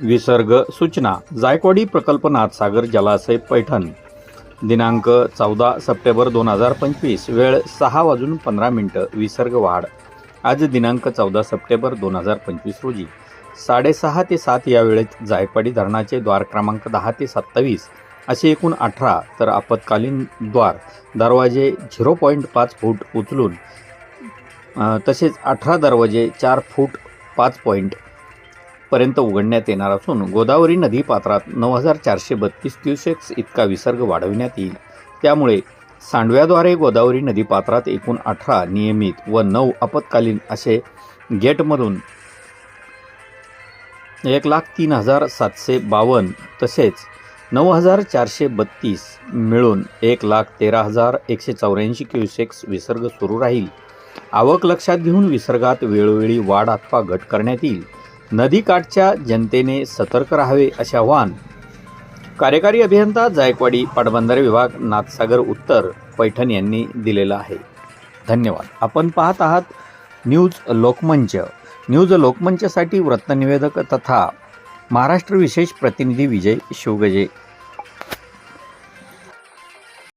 विसर्ग सूचना. जायकवाडी प्रकल्प नाथसागर जलाशय पैठण. दिनांक चौदा सप्टेंबर दोन हजार पंचवीस वेळ सहा वाजून पंधरा मिनटं विसर्ग वाढ. आज दिनांक चौदा सप्टेंबर दोन हजार पंचवीस रोजी. साडेसहा ते सात या वेळेत जायकवाडी धरणाचे द्वार क्रमांक दहा ते सत्तावीस असे एकूण अठरा तर आपत्कालीन द्वार दरवाजे झिरो पॉईंट पाच फूट उचलून तसेच अठरा दरवाजे चार फूट पाच पॉईंट पर्यंत उघडण्यात येणार असून गोदावरी नदी पात्रात नऊ हजार चारशे बत्तीस क्युसेक्स इतका विसर्ग वाढविण्यात येईल. त्यामुळे सांडव्याद्वारे गोदावरी नदी पात्रात एकूण अठरा नियमित व नऊ आपत्कालीन असे गेटमधून एक लाख तीन हजार सातशे बावन्न तसेच नऊ हजार चारशे बत्तीस मिळून एक लाख तेरा हजार एकशे चौऱ्याऐंशी क्युसेक्स विसर्ग सुरू राहील. आवक लक्षात घेऊन विसर्गात वेळोवेळी वाढ अथवा घट करण्यात येईल. नदीकाठच्या जनतेने सतर्क राहावे असे आवाहन कार्यकारी अभियंता जायकवाडी पाटबंधारे विभाग नाथसागर उत्तर पैठण यांनी दिलेलं आहे. धन्यवाद. आपण पाहत आहात न्यूज लोकमंच. न्यूज लोकमंचसाठी वृत्तनिवेदक तथा महाराष्ट्र विशेष प्रतिनिधी विजय शिवगजे.